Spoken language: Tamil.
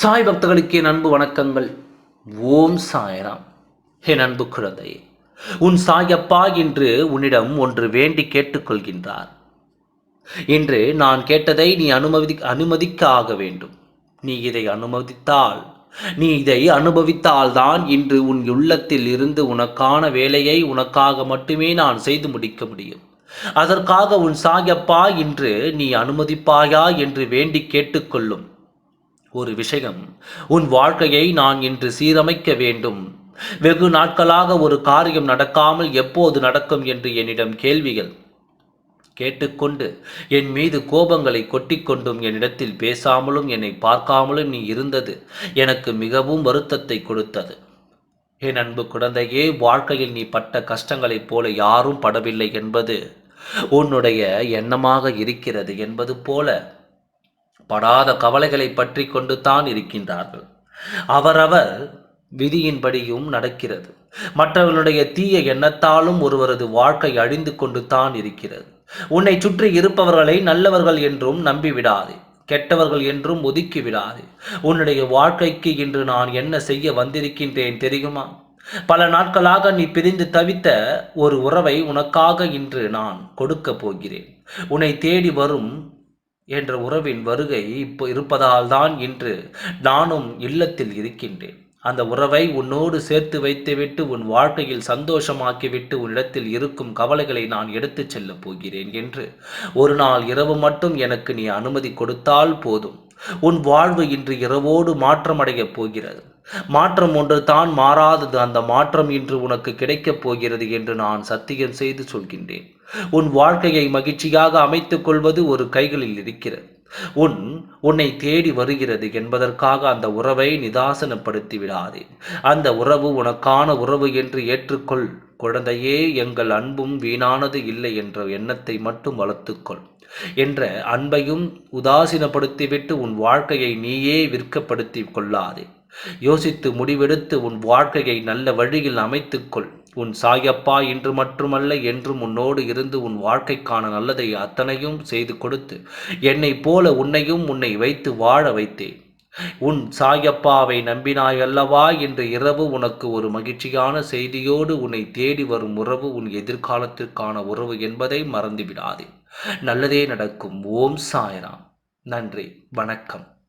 சாய் பக்தர்களுக்கு என் அன்பு வணக்கங்கள். ஓம் சாய்ராம். என் அன்பு குழந்தையே உன் சாயப்பா என்று உன்னிடம் ஒன்று வேண்டி கேட்டுக்கொள்கின்றார். இன்று நான் கேட்டதை நீ அனுமதி அனுமதிக்க ஆக வேண்டும். நீ இதை அனுமதித்தால் நீ இதை அனுபவித்தால்தான் இன்று உன் உள்ளத்தில் இருந்து உனக்கான வேலையை உனக்காக மட்டுமே நான் செய்து முடிக்க முடியும். அதற்காக உன் சாயப்பா இன்று நீ அனுமதிப்பாயா என்று வேண்டி கேட்டுக்கொள்ளும். ஒரு விஷயம். உன் வாழ்க்கையை நான் இன்று சீரமைக்க வேண்டும். வெகு நாட்களாக ஒரு காரியம் நடக்காமல் எப்போது நடக்கும் என்று என்னிடம் கேள்விகள். கேட்டுக்கொண்டு என் மீது கோபங்களை கொட்டிக்கொண்டும் என்னிடத்தில் பேசாமலும் என்னை பார்க்காமலும் நீ இருந்தது எனக்கு மிகவும் வருத்தத்தை கொடுத்தது. என் அன்பு குழந்தையே வாழ்க்கையில் நீ பட்ட கஷ்டங்களைப் போல யாரும் படவில்லை என்பது உன்னுடைய எண்ணமாக இருக்கிறது என்பது போல படாத கவலைகளை பற்றி கொண்டு தான் இருக்கின்றார்கள். அவரவர் விதியின்படியும் நடக்கிறது. மற்றவர்களுடைய தீய எண்ணத்தாலும் ஒருவரது வாழ்க்கை அழிந்து கொண்டு தான் இருக்கிறது. உன்னை சுற்றி இருப்பவர்களை நல்லவர்கள் என்றும் நம்பிவிடாதே. கெட்டவர்கள் என்றும் ஒதுக்கி விடாதே உன்னுடைய வாழ்க்கைக்கு இன்று நான் என்ன செய்ய வந்திருக்கின்றேன் தெரியுமா? பல நாட்களாக நீ பிரிந்து தவித்த ஒரு உறவை உனக்காக இன்று நான் கொடுக்க போகிறேன். உன்னை தேடி வரும் என்ற உறவின் வருகை இப்போ இருப்பதால் தான் இன்று நானும் இல்லத்தில் இருக்கின்றேன். அந்த உறவை உன்னோடு சேர்த்து வைத்துவிட்டு உன் வாழ்க்கையில் சந்தோஷமாக்கிவிட்டு உன்னிடத்தில் இருக்கும் கவலைகளை நான் எடுத்துச் செல்லப் போகிறேன் என்று ஒரு நாள் இரவு மட்டும் எனக்கு நீ அனுமதி கொடுத்தால் போதும். உன் வாழ்வு இன்று இரவோடு மாற்றமடையப் போகிறது. மாற்றம் ஒன்று தான் மாறாதது. அந்த மாற்றம் இன்று உனக்கு கிடைக்கப் போகிறது என்று நான் சத்தியம் செய்து சொல்கின்றேன். உன் வாழ்க்கையை மகிழ்ச்சியாக அமைத்துக் கொள்வது ஒரு கைகளில் இருக்கிறது. உன் உன்னை தேடி வருகிறது என்பதற்காக அந்த உறவை நிதாசனப்படுத்தி விடாதே. அந்த உறவு உனக்கான உறவு என்று ஏற்றுக்கொள். குழந்தையே எங்கள் அன்பும் வீணானது இல்லை என்ற எண்ணத்தை மட்டும் வளர்த்துக்கொள் என்ற அன்பையும் உதாசீனப்படுத்திவிட்டு உன் வாழ்க்கையை நீயே விற்கப்படுத்தி கொள்ளாதே. யோசித்து முடிவெடுத்து உன் வாழ்க்கையை நல்ல வழியில் அமைத்துக்கொள். உன் சாயப்பா இன்று மட்டுமல்ல என்றும் உன்னோடு இருந்து உன் வாழ்க்கைக்கான நல்லதை அத்தனையும் செய்து கொடுத்து என்னை போல உன்னையும் உன்னை வைத்து வாழ வைத்தேன் உன் சாயப்பாவை நம்பினாய் அல்லவா இன்று இரவு உனக்கு ஒரு மகிழ்ச்சியான செய்தியோடு உன்னை தேடி வரும் உறவு உன் எதிர்காலத்திற்கான உறவு என்பதை மறந்துவிடாதே. நல்லதே நடக்கும். ஓம் சாயராம். நன்றி. வணக்கம்.